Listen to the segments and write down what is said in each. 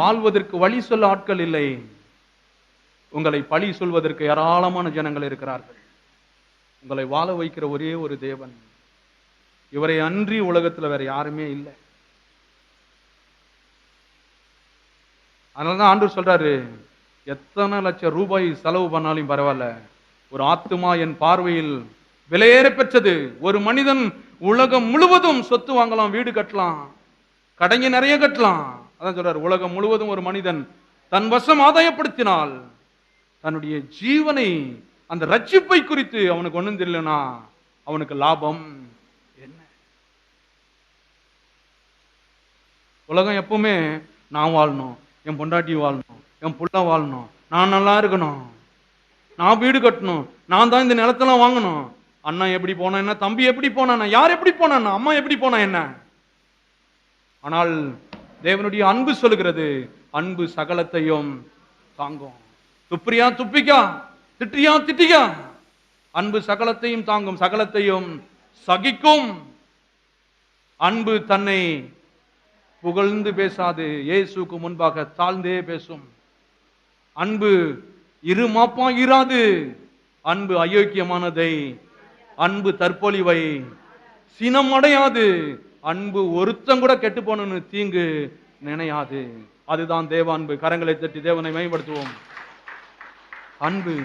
வாழ்வதற்கு வழி சொல்ல ஆட்கள் இல்லை. உங்களை பழி சொல்வதற்கு ஏராளமான ஜனங்கள் இருக்கிறார்கள். உங்களை வாழ வைக்கிற ஒரே ஒரு தேவன். இவரை அன்றி உலகத்தில் வேற யாருமே இல்லை. அதனாலதான் ஆண்டு சொல்றாரு எத்தனை லட்சம் ரூபாய் செலவு பண்ணாலும் பரவாயில்ல. ஒரு ஆத்துமா என் பார்வையில் விலையேற பெற்றது. ஒரு மனிதன் உலகம் முழுவதும் சொத்து வாங்கலாம் வீடு கட்டலாம் கடைங்க நிறைய கட்டலாம். அதான் சொல்றாரு உலகம் முழுவதும் ஒரு மனிதன் தன் வசம் ஆதாயப்படுத்தினால் தன்னுடைய ஜீவனை அந்த ரட்சிப்பை குறித்து அவனுக்கு ஒண்ணும் தெரியலனா அவனுக்கு லாபம் என்ன? உலகம் எப்பவுமே நான் வாழணும் என் பொண்டாட்டி வாழணும் என் புள்ள வாழணும் நான் நல்லா இருக்கணும் நான் வீடு கட்டணும் நான் தான் இந்த நிலத்தெல்லாம் வாங்கணும். அண்ணன் எப்படி போனா என்ன தம்பி எப்படி போனா யார் எப்படி போனா அம்மா எப்படி போனா என்ன? ஆனால் தேவனுடைய அன்பு சொல்லுகிறது. அன்பு சகலத்தையும் தாங்கும். துப்பிரியா துப்பிக்கா திட்டியா திட்டியா அன்பு சகலத்தையும் தாங்கும் சகலத்தையும் சகிக்கும். அன்பு தன்னை புகழ்ந்து பேசாது இயேசுக்கு முன்பாக தாழ்ந்தே பேசும். அன்பு இருமாப்பா இராது. அன்பு அயோக்கியமானதை அன்பு தற்பொழிவை சினம் அடையாது அன்பு ஒருத்தன் கூட கெட்டு போனன்னு தீங்கு நினையாது. அதுதான் தேவ அன்பு. கரங்களை தட்டி தேவனை மேம்படுத்துவோம். அன்பு.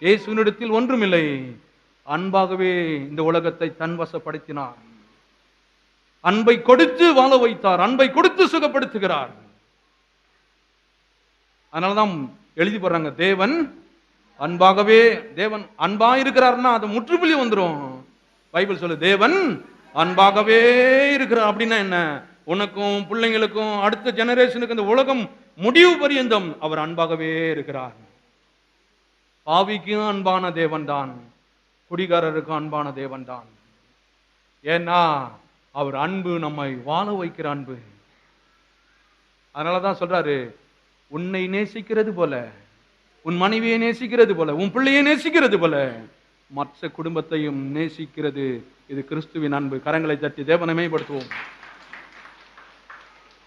இயேசுனிடத்தில் ஒன்றுமில்லை. அன்பாகவே இந்த உலகத்தை தன்வசப்படுத்தினார். அன்பை கொடுத்து வாழ வைத்தார். அன்பை கொடுத்து சுகப்படுத்துகிறார். அதனாலதான் எழுதி போடுறாங்க தேவன் அன்பாகவே தேவன் அன்பா இருக்கிறார்னா அது முற்றுப்புள்ளி வந்துரும். பைபிள் சொல்லு தேவன் அன்பாகவே இருக்கிறார். அப்படின்னா என்ன? உனக்கும் பிள்ளைங்களுக்கும் அடுத்த ஜெனரேஷனுக்கு இந்த உலகம் முடிவு பரியந்தம் அவர் அன்பாகவே இருக்கிறார். பாவிக்கும் அன்பான தேவன் தான் குடிகாரருக்கும் அன்பான தேவன் தான் ஏன்னா அவர் அன்பு நம்மை வாழ வைக்கிற அன்பு. அதனால தான் சொல்றாரு உன்னை நேசிக்கிறது போல உன் மனைவியை நேசிக்கிறது போல உன் பிள்ளையை நேசிக்கிறது போல மற்ற குடும்பத்தையும் நேசிக்கிறது. இது கிறிஸ்துவின் அன்பு. கரங்களை தட்டி தேவனை மேம்படுத்துவோம்.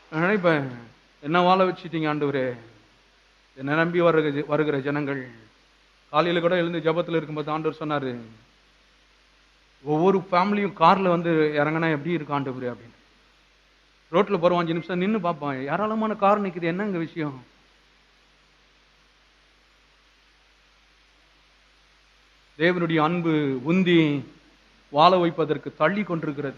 இப்போ நினைப்பேன் என்ன வாழ வச்சிட்டீங்க ஆண்டவரே? என்னை நம்பி வருகிற வருகிற ஜனங்கள்? காலையில் கூட எழுந்து ஜபத்தில் இருக்கும்போது ஆண்டவர் சொன்னாரு ஒவ்வொரு ஃபேமிலியும் கார்ல வந்து இறங்கினா எப்படி இருக்கும் ஆண்டவரே? அப்படின்னு. ரோட்ல போகிறோம் அஞ்சு நிமிஷம் நின்று பார்ப்பான். ஏராளமான கார் நிக்குது. என்னங்க விஷயம்? தேவனுடைய அன்பு உந்தி வாழ வைப்பதற்கு தள்ளி கொண்டிருக்கிறது.